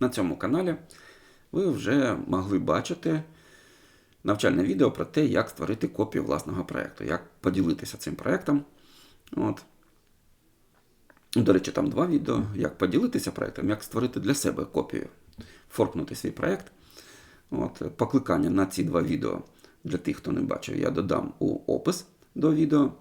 На цьому каналі ви вже могли бачити навчальне відео про те, як створити копію власного проєкту, як поділитися цим проєктом. От. До речі, там два відео, як поділитися проєктом, як створити для себе копію, форкнути свій проєкт. От, Покликання на ці два відео для тих, хто не бачив, я додам у опис до відео.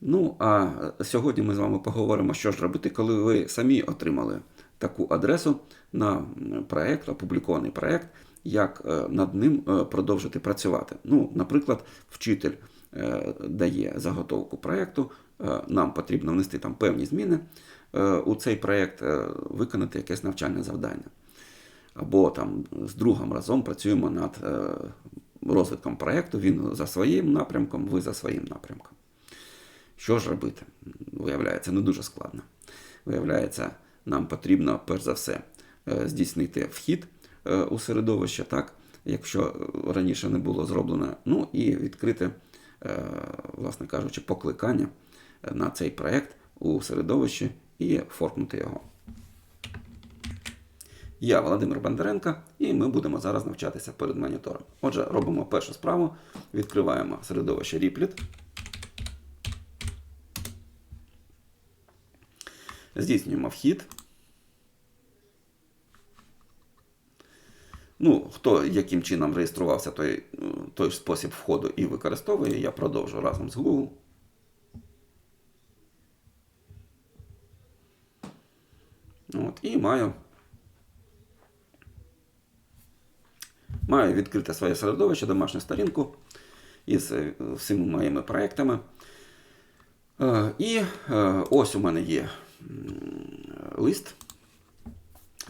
Ну, а сьогодні ми з вами поговоримо, що ж робити, коли ви самі отримали таку адресу на проєкт, опублікований проєкт, як е, над ним е, продовжити працювати. Ну, Наприклад, вчитель е, дає заготовку проєкту, нам потрібно внести там певні зміни у цей проєкт, виконати якесь навчальне завдання. Або там з другом разом працюємо над розвитком проєкту, він за своїм напрямком, ви за своїм напрямком. Що ж робити? Виявляється, не дуже складно. Виявляється, нам потрібно, перш за все, здійснити вхід у середовище, так, якщо раніше не було зроблено, ну і відкрити, власне кажучи, покликання на цей проєкт у середовищі і форкнути його. Я Володимир Бондаренко, і ми будемо зараз навчатися перед монітором. Отже, робимо першу справу, відкриваємо середовище Riplet. Здійснюємо вхід. Ну, Хто яким чином реєструвався, той той спосіб входу і використовує, я продовжу разом з Google. От, І маю маю відкрите своє середовище, домашню сторінку із е, всіма моїми проектами. Е, і е, ось у мене є лист,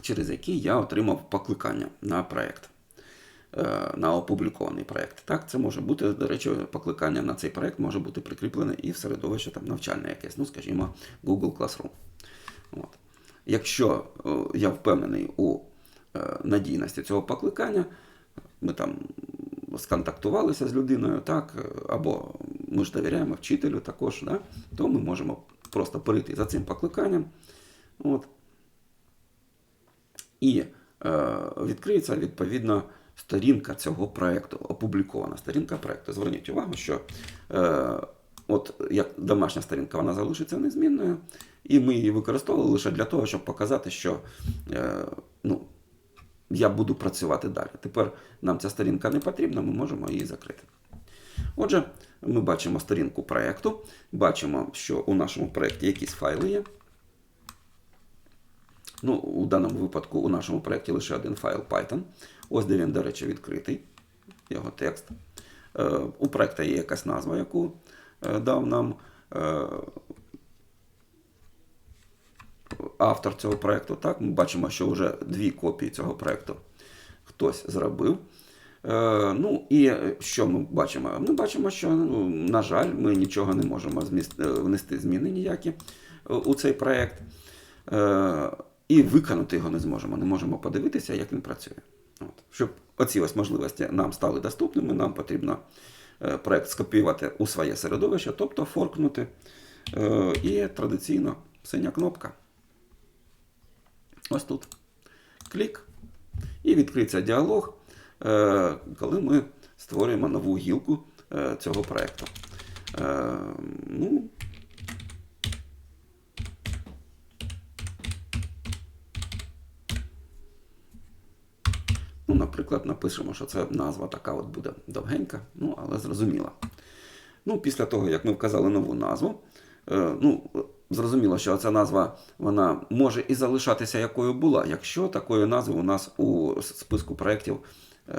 через який я отримав покликання на проєкт, на опублікований проєкт. Так, це може бути, до речі, покликання на цей проєкт може бути прикріплене і в середовище там, навчальне якесь, ну, скажімо, Google Classroom. От. Якщо я впевнений у надійності цього покликання, ми там сконтактувалися з людиною, так, або ми ж довіряємо вчителю також, да, то ми можемо просто перейти за цим покликанням. От, І е, відкриється відповідно сторінка цього проєкту, опублікована сторінка проєкту. Зверніть увагу, що е, от як домашня сторінка вона залишиться незмінною, і ми її використовували лише для того, щоб показати, що е, ну, я буду працювати далі. Тепер нам ця сторінка не потрібна, ми можемо її закрити. Отже, ми бачимо сторінку проєкту, бачимо, що у нашому проєкті якісь файли є. Ну, У даному випадку у нашому проєкті лише один файл Python. Ось де він, до речі, відкритий, його текст. Е, у проєкту є якась назва, яку е, дав нам е, автор цього проєкту. Так, Ми бачимо, що вже дві копії цього проєкту хтось зробив. Ну і що ми бачимо? Ми бачимо, що, ну, на жаль, ми нічого не можемо. Внести зміни ніякі у цей проєкт. І виконати його не зможемо. Не можемо подивитися, як він працює. От. Щоб оці ось можливості нам стали доступними, нам потрібно е, проєкт скопіювати у своє середовище, тобто форкнути. Е, і традиційно синя кнопка. Ось тут. Клік. І відкриється діалог, е, коли ми створюємо нову гілку цього проєкту. Ну, Наприклад, напишемо, що це назва така от буде довгенька, ну, але зрозуміла. Ну, Після того, як ми вказали нову назву, ну, Зрозуміло, що ця назва вона може і залишатися якою була, якщо такої назви у нас у списку проєктів е,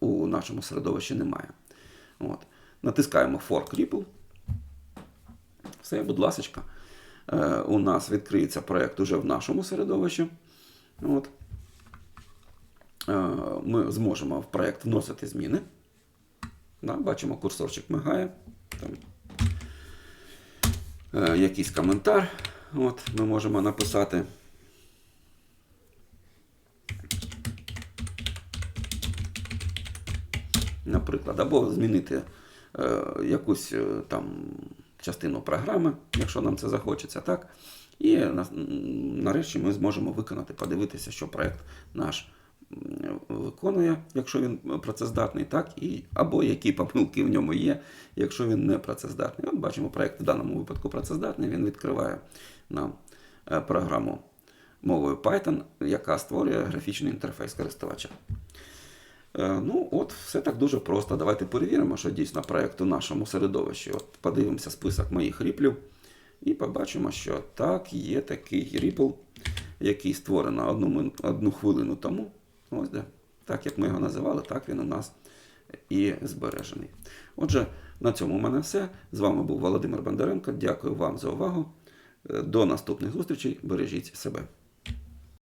у нашому середовищі немає. От. Натискаємо Fork Ripple. Все, будь ласка, е, у нас відкриється проєкт уже в нашому середовищі. От. Е, ми зможемо в проєкт вносити зміни. Да, Бачимо, курсорчик мигає. Там Е, якийсь коментар. От, Ми можемо написати. Наприклад, або змінити е, якусь е, там частину програми, якщо нам це захочеться, так? І на- нарешті ми зможемо виконати, подивитися, що проект наш виконує, якщо він працездатний, так, і, або які помилки в ньому є, якщо він не працездатний. От бачимо, проект в даному випадку працездатний, він відкриває нам е, програму мовою Python, яка створює графічний інтерфейс користувача. Е, Ну, от, все так дуже просто. Давайте перевіримо, що дійсно проект у нашому середовищі. От подивимося список моїх ріплів і побачимо, що так, є такий ріпл, який створено одну, одну хвилину тому. Ось де. Так як ми його називали, так він у нас і збережений. Отже, на цьому у мене все. З вами був Володимир Бондаренко. Дякую вам за увагу. Е, До наступних зустрічей. Бережіть себе.